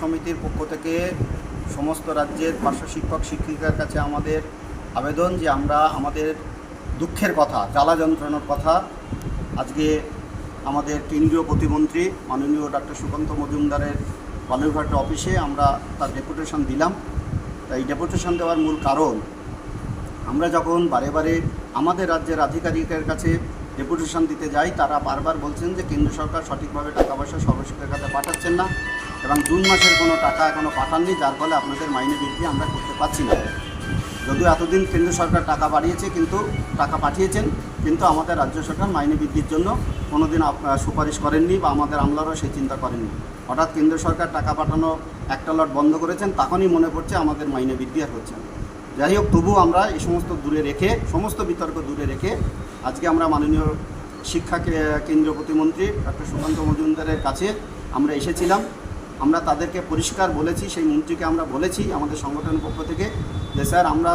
সমিতির পক্ষ থেকে সমস্ত রাজ্যের পার্শ্ব শিক্ষক শিক্ষিকার কাছে আমাদের আবেদন যে আমরা আমাদের দুঃখের কথা, জ্বালা যন্ত্রণার কথা আজকে আমাদের কেন্দ্রীয় প্রতিমন্ত্রী মাননীয় ডাক্তার সুকান্ত মজুমদারের বালুরঘাট অফিসে আমরা তার ডেপুটেশন দিলাম। তাই ডেপুটেশন দেওয়ার মূল কারণ, আমরা যখন বারে বারে আমাদের রাজ্যের আধিকারিকের কাছে ডেপুটেশন দিতে যাই, তারা বারবার বলছেন যে কেন্দ্র সরকার সঠিকভাবে টাকা পয়সা সর্বশিক্ষার কাছে পাঠাচ্ছেন না। এবং জুন মাসের কোনো টাকা এখনও পাঠাননি, যার ফলে আপনাদের মাইনে বৃদ্ধি আমরা করতে পারছি না। যদিও এতদিন কেন্দ্র সরকার টাকা বাড়িয়েছে, কিন্তু টাকা পাঠিয়েছেন, কিন্তু আমাদের রাজ্য সরকার মাইনে বৃদ্ধির জন্য কোনোদিন আপ- সুপারিশ করেননি বা আমাদের আমলারও সেই চিন্তা করেননি। হঠাৎ কেন্দ্র সরকার টাকা পাঠানো একটা লট বন্ধ করেছেন, তখনই মনে পড়ছে আমাদের মাইনে বৃদ্ধি আর হচ্ছে যাই হোক, তবু আমরা এই সমস্ত দূরে রেখে, সমস্ত বিতর্ক দূরে রেখে আজকে আমরা মাননীয় শিক্ষা কেন্দ্রীয় প্রতিমন্ত্রী ডক্টর সুকান্ত মজুমদারের কাছে আমরা এসেছিলাম। আমরা তাদেরকে পরিষ্কার বলেছি, সেই মন্ত্রীকে আমরা বলেছি আমাদের সংগঠনের পক্ষ থেকে যে, স্যার, আমরা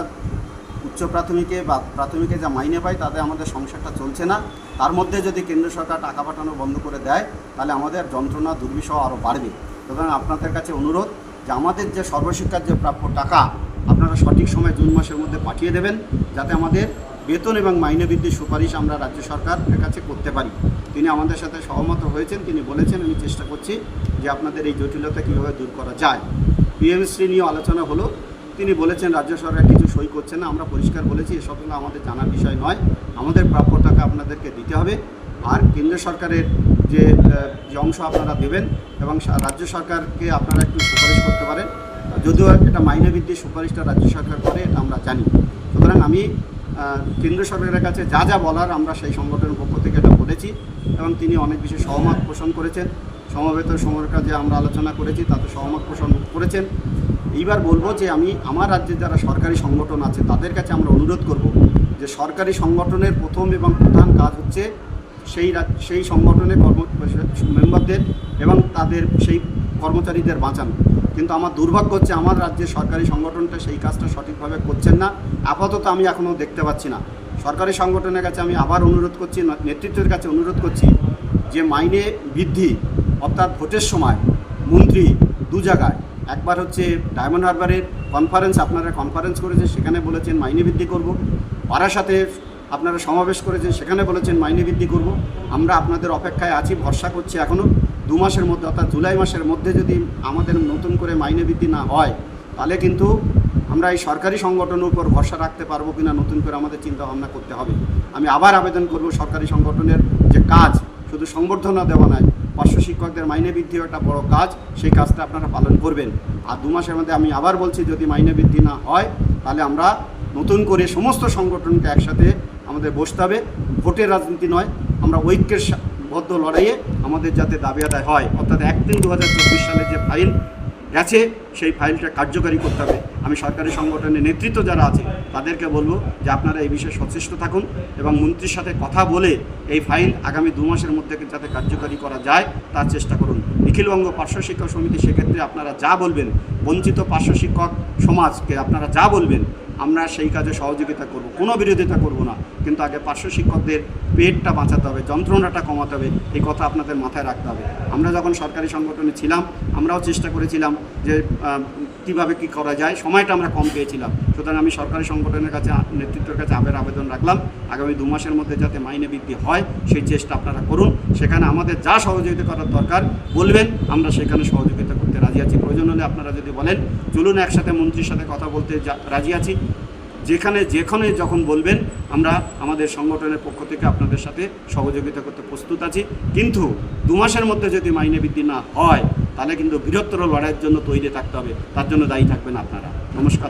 উচ্চ প্রাথমিকে বা প্রাথমিকে যা মাইনে পাই, তাতে আমাদের সংসারটা চলছে না। তার মধ্যে যদি কেন্দ্র সরকার টাকা পাঠানো বন্ধ করে দেয়, তাহলে আমাদের যন্ত্রণা, দুর্বিষহ আরও বাড়বে। সুতরাং আপনাদের কাছে অনুরোধ যে, আমাদের যে সর্বশিক্ষার যে প্রাপ্য টাকা, আপনারা সঠিক সময় জুন মাসের মধ্যে পাঠিয়ে দেবেন, যাতে আমাদের বেতন এবং মাইনে বৃদ্ধির সুপারিশ আমরা রাজ্য সরকারের কাছে করতে পারি। তিনি আমাদের সাথে সহমত হয়েছেন, তিনি বলেছেন, আমি চেষ্টা করছি যে আপনাদের এই জটিলতা কীভাবে দূর করা যায়। পিএমশ্রী নিয়ে আলোচনা হলো। তিনি বলেছেন, রাজ্য সরকার কিছু সই করছে না, আমরা পরিষ্কার বলেছি, এসব আমাদের জানার বিষয় নয়। আমাদের প্রাপ্য টাকা আপনাদেরকে দিতে হবে। আর কেন্দ্র সরকারের যে যে অংশ আপনারা দেবেন এবং রাজ্য সরকারকে আপনারা একটু সুপারিশ করতে পারেন। যদিও একটা মাইনে বৃদ্ধির সুপারিশটা রাজ্য সরকার করে, এটা আমরা জানি। সুতরাং আমি কেন্দ্র সরকারের কাছে যা যা বলার আমরা সেই সংগঠনের পক্ষ থেকে এটা বলেছি এবং তিনি অনেক বেশি সহমত পোষণ করেছেন। সমবেত সময়ের কাজে আমরা আলোচনা করেছি, তাতে সহমত পোষণ করেছেন। এইবার বলব যে আমি আমার রাজ্যে যারা সরকারি সংগঠন আছে, তাদের কাছে আমরা অনুরোধ করব যে সরকারি সংগঠনের প্রথম এবং প্রধান কাজ হচ্ছে সেই সেই সংগঠনের কর্ম, মেম্বারদের এবং তাদের সেই কর্মচারীদের বাঁচানো। কিন্তু আমার দুর্ভাগ্য হচ্ছে আমার রাজ্যের সরকারি সংগঠনটা সেই কাজটা সঠিকভাবে করছেন না। আপাতত আমি এখনও দেখতে পাচ্ছি না। সরকারি সংগঠনের কাছে আমি আবার অনুরোধ করছি নেতৃত্বের কাছে অনুরোধ করছি যে মাইনে বৃদ্ধি অর্থাৎ ভোটের সময় মন্ত্রী দু জায়গায়, একবার হচ্ছে ডায়মন্ড হারবারের কনফারেন্স আপনারা কনফারেন্স করেছেন, সেখানে বলেছেন মাইনে বৃদ্ধি করব। পাড়ার সাথে আপনারা সমাবেশ করেছেন, সেখানে বলেছেন মাইনে বৃদ্ধি করব। আমরা আপনাদের অপেক্ষায় আছি, ভরসা করছি এখনও দু মাসের মধ্যে অর্থাৎ জুলাই মাসের মধ্যে যদি আমাদের নতুন করে মাইনে বৃদ্ধি না হয়, তাহলে কিন্তু আমরা এই সরকারি সংগঠনের উপর ভরসা রাখতে পারব কিনা, নতুন করে আমাদের চিন্তা ভাবনা করতে হবে। আমি আবার আবেদন করব সরকারি সংগঠনের যে কাজ, শুধু সংবর্ধনা দেওয়া নয়, পার্শ্ব শিক্ষকদের মাইনে বৃদ্ধিও একটা বড় কাজ, সেই কাজটা আপনারা পালন করবেন। আর দু মাসের মধ্যে আমি আবার বলছি, যদি মাইনে বৃদ্ধি না হয়, তাহলে আমরা নতুন করে সমস্ত সংগঠনকে একসাথে আমাদের বসতে হবে। ভোটের রাজনীতি নয়, আমরা ঐক্যের বদ্ধ লড়াইয়ে আমাদের যাতে দাবি আদায় হয়, অর্থাৎ এক তিন দু চব্বিশ সালে যে ফাইল গেছে, সেই ফাইলটা কার্যকারী করতে হবে। আমি সরকারি সংগঠনের নেতৃত্ব যারা আছে, তাদেরকে বলব যে আপনারা এই বিষয়ে সচেষ্ট থাকুন এবং মন্ত্রীর সাথে কথা বলে এই ফাইল আগামী দু মাসের মধ্যে যাতে কার্যকারী করা যায়, তার চেষ্টা করুন। নিখিলবঙ্গ পার্শ্ব শিক্ষক সমিতি, সেক্ষেত্রে আপনারা যা বলবেন, বঞ্চিত পার্শ্ব শিক্ষক সমাজকে আপনারা যা বলবেন, আমরা সেই কাজে সহযোগিতা করব, কোনো বিরোধিতা করব না। কিন্তু আগে পার্শ্ব শিক্ষকদের পেটটা বাঁচাতে হবে, যন্ত্রণাটা কমাতে হবে, এই কথা আপনাদের মাথায় রাখতে হবে। আমরা যখন সরকারি সংগঠনে ছিলাম, আমরাও চেষ্টা করেছিলাম যে কীভাবে কি করা যায়, সময়টা আমরা কম পেয়েছিলাম। সুতরাং আমি সরকারি সংগঠনের কাছে, নেতৃত্বের কাছে আবের আবেদন রাখলাম। আগামী দু মাসের মধ্যে যাতে মাইনে বৃদ্ধি হয়, সেই চেষ্টা আপনারা করুন। সেখানে আমাদের যা সহযোগিতা করার দরকার, বলবেন, আমরা সেখানে সহযোগিতা করতে রাজি আছি। প্রয়োজন হলে আপনারা যদি বলেন, চলুন একসাথে মন্ত্রীর সাথে কথা বলতে রাজি আছি। যেখানে যেখানে যখন বলবেন, আমরা আমাদের সংগঠনের পক্ষ থেকে আপনাদের সাথে সহযোগিতা করতে প্রস্তুত আছি। কিন্তু দু মাসের মধ্যে যদি মাইনে বৃদ্ধি না হয়, তাহলে কিন্তু বৃহত্তর লড়াইয়ের জন্য তৈরি থাকতে হবে। তার জন্য দায়ী থাকবেন আপনারা। নমস্কার